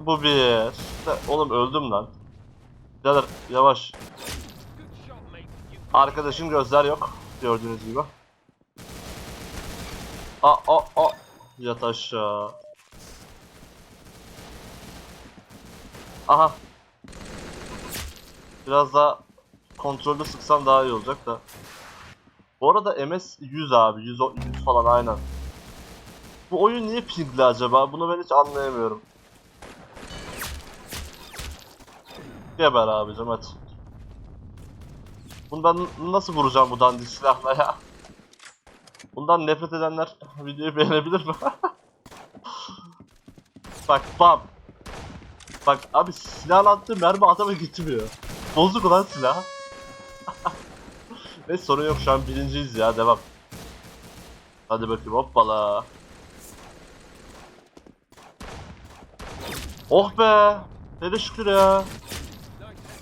Bu bir. Oğlum öldüm lan. Birader yavaş. Arkadaşın gözler yok. Gördüğünüz gibi. A a a. Yat aşağı. Aha. Biraz daha kontrollü sıksam daha iyi olacak da. Bu arada MS 100 abi. 100, o- 100 falan aynen. Bu oyun niye pingli acaba? Bunu ben hiç anlayamıyorum. Geber abicim hadi. Bundan nasıl vuracağım bu dandik silahla ya? Bundan nefret edenler videoyu beğenebilir mi? Bak bam. Bak abi silahla attığı mermi adama gitmiyor. Bozuk olan silah. Neyse sorun yok şu an birinciyiz ya devam. Hadi bakayım hoppala. Oh be. Hele şükür ya.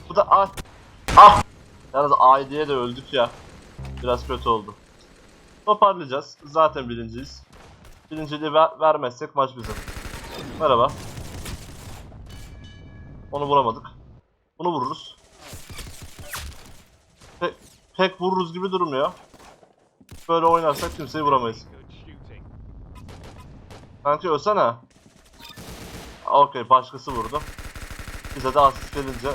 Bu da ah. Ah. Yalnız A diye de öldük ya. Biraz kötü oldu. Toparlayacağız. Zaten birinciyiz. Birinciliği ver vermezsek maç bizim. Merhaba. Onu vuramadık. Bunu vururuz. Pek, vururuz gibi durmuyor. Böyle oynarsak kimseyi vuramayız. Kanki ölsene. Okey başkası vurdu. Bize de asist gelince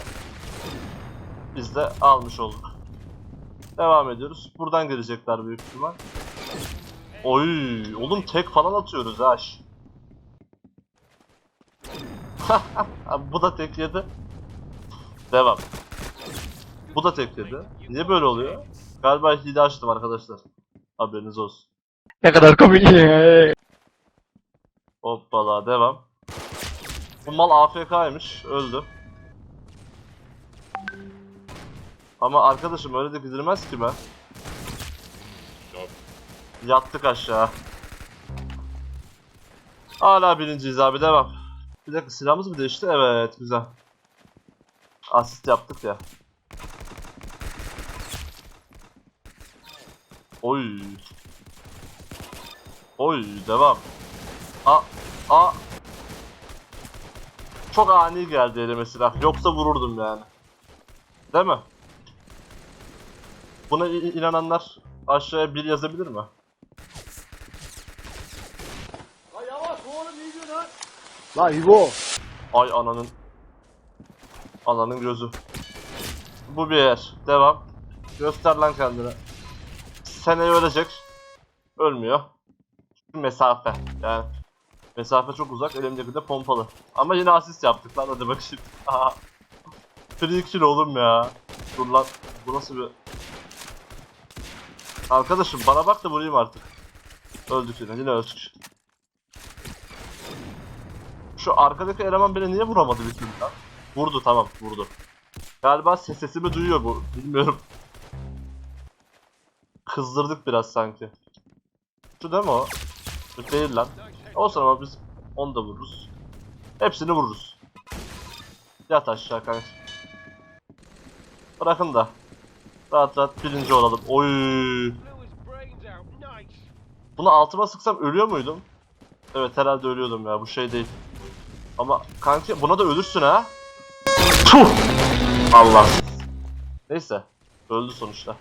biz de almış olduk. Devam ediyoruz. Buradan gelecekler büyük ihtimal. Oy, oğlum tek falan atıyoruz ha. bu da tek yedi. Devam. Bu da tek yedi. Niye böyle oluyor? Galiba hile açtım arkadaşlar. Haberiniz olsun. Ne kadar komik. Hoppala devam. Bu mal AFK'ymış. Öldü. Ama arkadaşım öyle de gidilmez ki be. Yattık aşağı. Hala birinciyiz abi devam. Bir dakika silahımız mı değişti? Evet güzel. Asist yaptık ya. Oy. Oy devam. A a çok ani geldi elime silah. Yoksa vururdum yani. Değil mi? Buna inananlar aşağıya bir yazabilir mi? La İbo. Ay ananın. Ananın gözü. Bu bir yer. Devam. Göster lan kendini. Seneye ölecek. Ölmüyor. Mesafe. Yani mesafe çok uzak. Elimdeki de pompalı. Ama yine asist yaptık lan hadi bakayım. Aha. Free kill oğlum ya. Dur lan. Bu nasıl bir... Arkadaşım bana bak da vurayım artık. Öldük yine. Yine öldük. Şu arkadaki eleman beni niye vuramadı bir lan? Vurdu tamam vurdu. Galiba ses sesimi duyuyor bu. Bilmiyorum. Kızdırdık biraz sanki. Şu değil mi o? Şu değil lan. Olsun ama biz onu da vururuz. Hepsini vururuz. Yat aşağı kanka. Bırakın da. Rahat rahat birinci olalım. Oy. Bunu altıma sıksam ölüyor muydum? Evet herhalde ölüyordum ya bu şey değil. Ama kanki buna da ölürsün ha. Tuh! Allah. Neyse. Öldü sonuçta.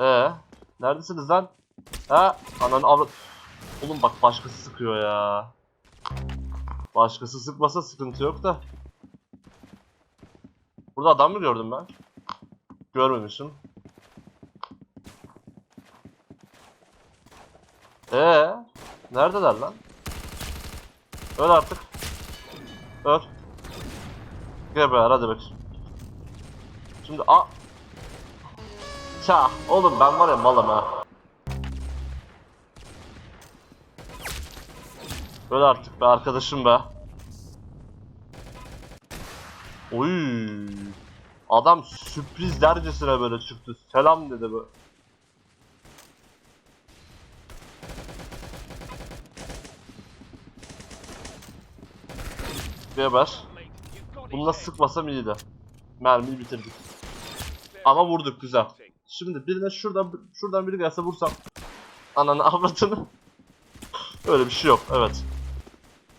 Ee, neredesiniz lan? Ha? Ananı avrat. Oğlum bak başkası sıkıyor ya. Başkası sıkmasa sıkıntı yok da. Burada adam mı gördüm ben? Görmemişim. Ee, neredeler lan? Öl artık. Öl. Geber hadi bakayım. Şimdi a Ça oğlum ben var ya malım ha. Öl artık be arkadaşım be. Oy. Adam sürpriz dercesine böyle çıktı. Selam dedi bu. Geber. Bunu nasıl sıkmasam iyiydi. Mermiyi bitirdik. Ama vurduk güzel. Şimdi birine şuradan şuradan biri gelse vursam ananı avradını. Öyle bir şey yok. Evet.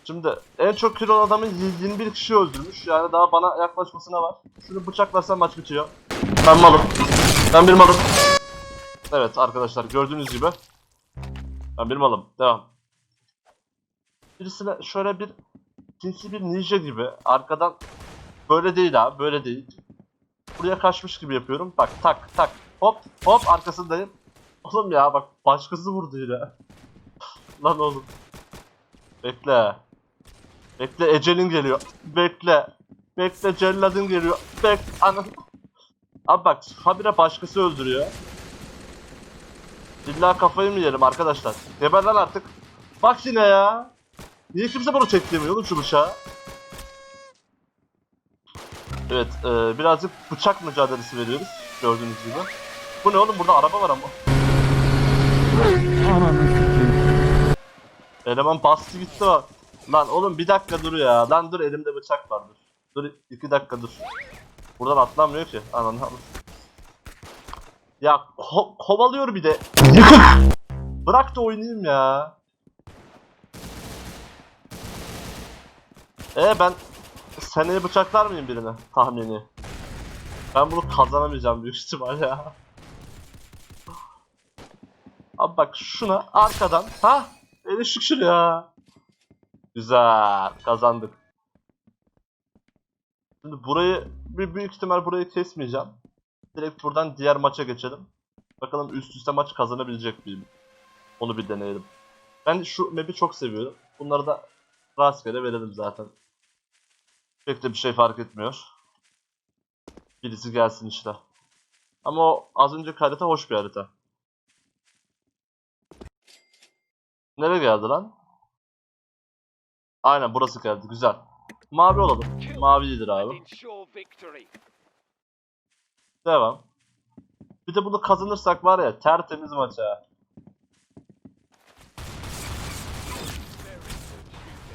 Şimdi en çok kilo adamın 21 kişi öldürmüş. Yani daha bana yaklaşmasına var. Şunu bıçaklarsam maç bitiyor. Ben malım. Ben bir malım. Evet arkadaşlar gördüğünüz gibi. Ben bir malım. Devam. Birisine şöyle bir sinsi bir ninja gibi arkadan böyle değil abi böyle değil. Buraya kaçmış gibi yapıyorum. Bak tak tak hop hop arkasındayım. Oğlum ya bak başkası vurdu yine. Lan oğlum. Bekle. Bekle ecelin geliyor. Bekle. Bekle celladın geliyor. Bek anam. Abi bak habire başkası öldürüyor. İlla kafayı mı yiyelim arkadaşlar? Geber lan artık. Bak yine ya. Niye kimse bunu çektirmiyor oğlum şu bıçağı? Evet, e, birazcık bıçak mücadelesi veriyoruz. Gördüğünüz gibi. Bu ne oğlum? Burada araba var ama. Eleman bastı gitti o. Lan oğlum bir dakika dur ya. Lan dur elimde bıçak var dur. Dur iki dakika dur. Buradan atlanmıyor ki. Ananı al. Ya ko- kovalıyor bir de. Yıkık. Bırak da oynayayım ya. E ben seneye bıçaklar mıyım birine tahmini? Ben bunu kazanamayacağım büyük ihtimal ya. Bak şuna arkadan ha eli şükür ya. Güzel kazandık. Şimdi burayı bir büyük ihtimal burayı kesmeyeceğim. Direkt buradan diğer maça geçelim. Bakalım üst üste maç kazanabilecek miyim? Onu bir deneyelim. Ben şu map'i çok seviyorum. Bunları da rastgele verelim zaten. Pek de bir şey fark etmiyor. Birisi gelsin işte. Ama o az önceki harita hoş bir harita. Nereye geldi lan? Aynen burası geldi. Güzel. Mavi olalım. Mavi iyidir abi. Devam. Bir de bunu kazanırsak var ya tertemiz maç ha.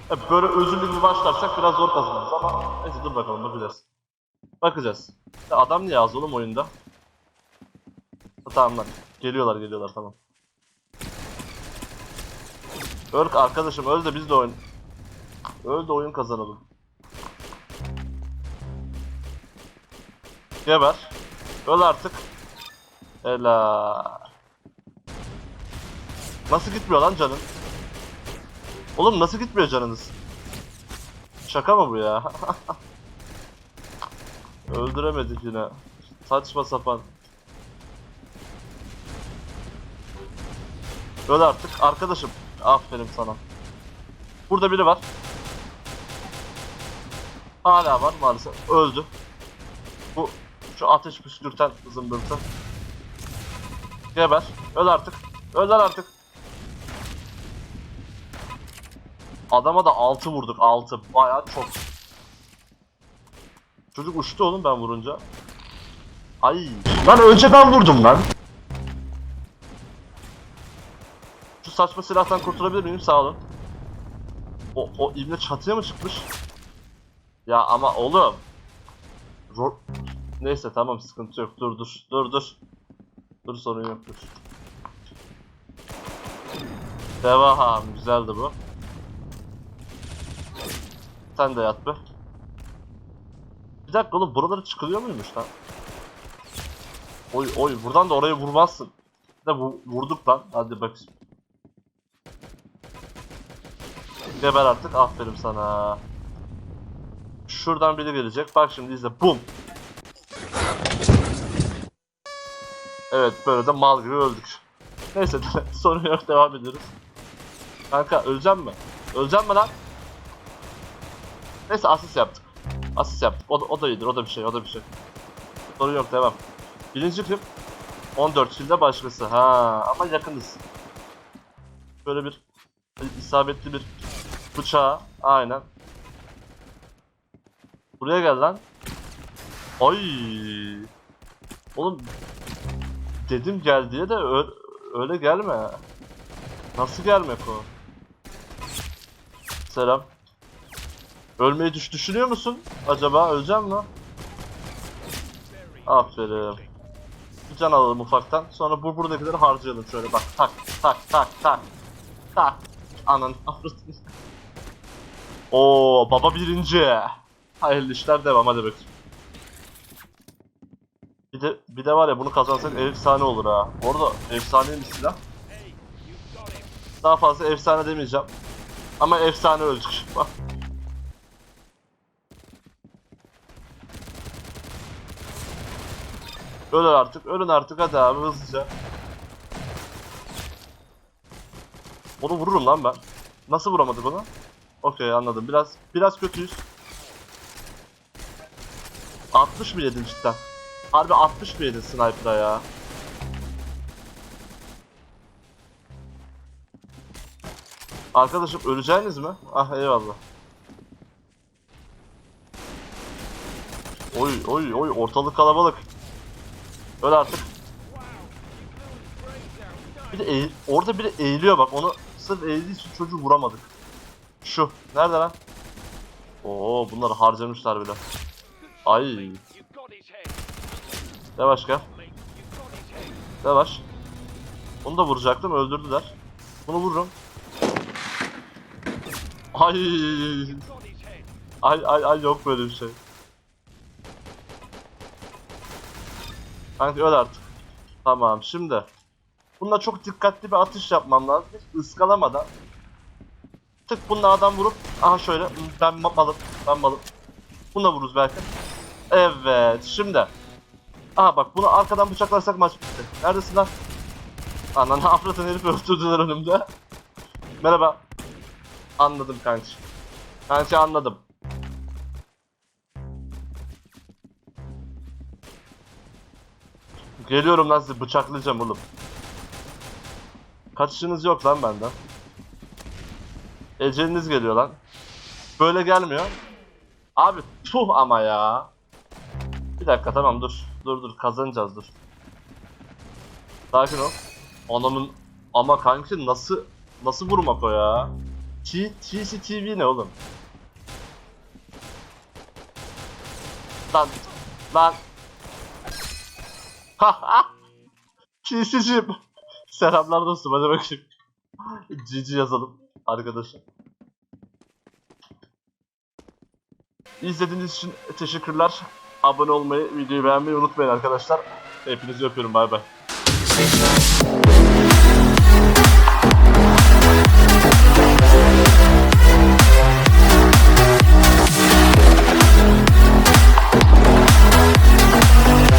Hep böyle özürlü gibi başlarsak biraz zor kazanırız ama neyse dur bakalım bakacağız. Bakacağız. Ya adam niye az oğlum oyunda? Ha, Tamam lan. Geliyorlar geliyorlar tamam. Öl arkadaşım öl de biz de oyun. Öl de oyun kazanalım. Geber. Öl artık. Ela. Nasıl gitmiyor lan canın? Oğlum nasıl gitmiyor canınız? Şaka mı bu ya? Öldüremedik yine. Saçma sapan. Öl artık arkadaşım. Aferin sana. Burada biri var. Hala var maalesef. Öldü. Bu şu ateş püskürten zımbırtı. Geber. Öl artık. Öl artık. Adama da 6 vurduk. 6. Bayağı çok. Çocuk uçtu oğlum ben vurunca. Ay. Lan önce ben vurdum lan. Şu saçma silahtan kurtulabilir miyim? Sağ olun. O, o ibne çatıya mı çıkmış? Ya ama oğlum. Ro Neyse tamam sıkıntı yok. Dur dur. Dur dur. Dur sorun yok dur. Devam. Güzeldi bu. Sen de yat be. Bir dakika oğlum buraları çıkılıyor muymuş lan? Oy oy buradan da oraya vurmazsın. Bir de vu- vurduk lan. Hadi bak. Geber artık. Aferin sana. Şuradan biri gelecek. Bak şimdi izle. Bum. Evet böyle de mal gibi öldük. Neyse sorun yok devam ediyoruz. Kanka öleceğim mi? Öleceğim mi lan? Neyse asist yaptık. Asist yaptık. O da, o da iyidir. O da bir şey. O da bir şey. Sorun yok devam. Birinci kim? 14 kilde başkası. Ha ama yakınız. Böyle bir isabetli bir bıçağa. Aynen. Buraya gel lan. Ay. Oğlum dedim gel diye de ö- öyle gelme. Nasıl gelmek o? Selam. Ölmeyi düş düşünüyor musun? Acaba öleceğim mi? Aferin. can alalım ufaktan. Sonra bu buradakileri harcayalım şöyle bak. Tak tak tak tak. Tak. Anan avradını. Oo baba birinci. Hayırlı işler devam hadi bakayım. Bir de bir de var ya bunu kazansak efsane olur ha. Bu arada efsaneymiş silah. Daha fazla efsane demeyeceğim. Ama efsane öldük. Bak. Ölün artık, ölün artık hadi abi hızlıca. Onu vururum lan ben. Nasıl vuramadık onu? Okey anladım. Biraz biraz kötüyüz. 60 mı yedin cidden? Harbi 60 mı yedin sniper'a ya? Arkadaşım öleceğiniz mi? Ah eyvallah. Oy oy oy ortalık kalabalık. Öl artık. Bir de eğil, orada biri eğiliyor bak onu sırf eğildiği için çocuğu vuramadık. Şu. Nerede lan? Oo bunları harcamışlar bile. Ay. Yavaş gel. Yavaş. Bunu da vuracaktım öldürdüler. Bunu vururum. Ay. Ay ay ay yok böyle bir şey. Kanka öl artık. Tamam şimdi. Bununla çok dikkatli bir atış yapmam lazım. Hiç ıskalamadan. Tık bununla adam vurup aha şöyle ben ma- malım ben malım. Bununla vururuz belki. Evet şimdi. Aha bak bunu arkadan bıçaklarsak maç bitti. Neredesin lan? Ananı avradın herif öldürdüler önümde. Merhaba. Anladım kanki. Kanki anladım. Geliyorum lan sizi bıçaklayacağım oğlum. Kaçışınız yok lan benden. Eceliniz geliyor lan. Böyle gelmiyor. Abi tuh ama ya. Bir dakika tamam dur. Dur dur kazanacağız dur. Sakin ol. Anamın ama kanki nasıl nasıl vurmak o ya? T TCTV ne oğlum? Lan lan. TC'cim. Selamlar dostum hadi bakayım. GG yazalım arkadaşlar. İzlediğiniz için teşekkürler. Abone olmayı, videoyu beğenmeyi unutmayın arkadaşlar. Hepinizi öpüyorum bay bay.